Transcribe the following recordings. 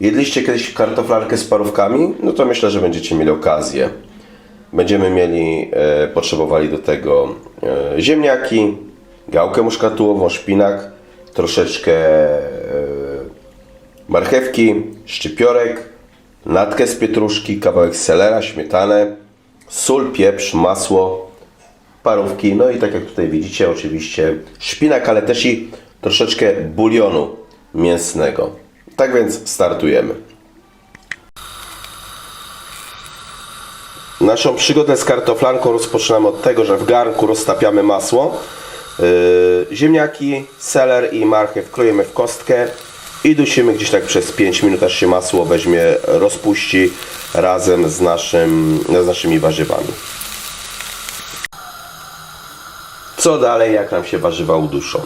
Jedliście kiedyś kartoflarkę z parówkami? No to myślę, że będziecie mieli okazję. Będziemy mieli, e, potrzebowali do tego e, ziemniaki, gałkę muszkatułową, szpinak, troszeczkę e, marchewki, szczypiorek, natkę z pietruszki, kawałek selera, śmietanę, sól, pieprz, masło, parówki, no i tak jak tutaj widzicie oczywiście szpinak, ale też i troszeczkę bulionu mięsnego. Tak więc startujemy. Naszą przygodę z kartoflanką rozpoczynamy od tego, że w garnku roztapiamy masło, yy, ziemniaki, seler i marchew krojemy w kostkę i dusimy gdzieś tak przez 5 minut, aż się masło weźmie, rozpuści razem z, naszym, z naszymi warzywami. Co dalej, jak nam się warzywa uduszą?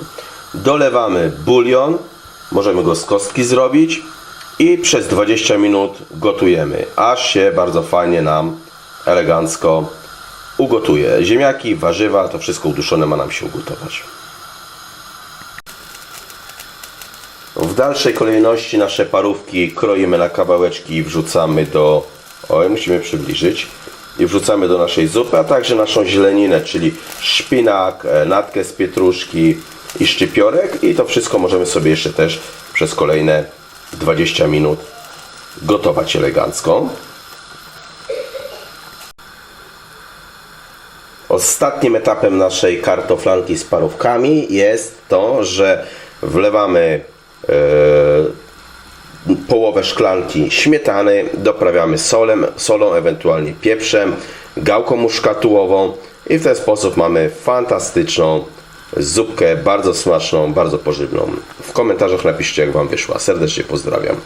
Dolewamy bulion, możemy go z kostki zrobić i przez 20 minut gotujemy, aż się bardzo fajnie nam elegancko ugotuje. Ziemniaki, warzywa, to wszystko uduszone ma nam się ugotować. W dalszej kolejności nasze parówki kroimy na kawałeczki i wrzucamy do. Oj, musimy przybliżyć. I wrzucamy do naszej zupy, a także naszą zieleninę, czyli szpinak, e, natkę z pietruszki i szczypiorek. I to wszystko możemy sobie jeszcze też przez kolejne 20 minut gotować elegancko. Ostatnim etapem naszej kartoflanki z parówkami jest to, że wlewamy e, połowę szklanki śmietany, doprawiamy solem, solą, ewentualnie pieprzem, gałką muszkatułową i w ten sposób mamy fantastyczną zupkę, bardzo smaczną, bardzo pożywną. W komentarzach napiszcie jak Wam wyszła. Serdecznie pozdrawiam.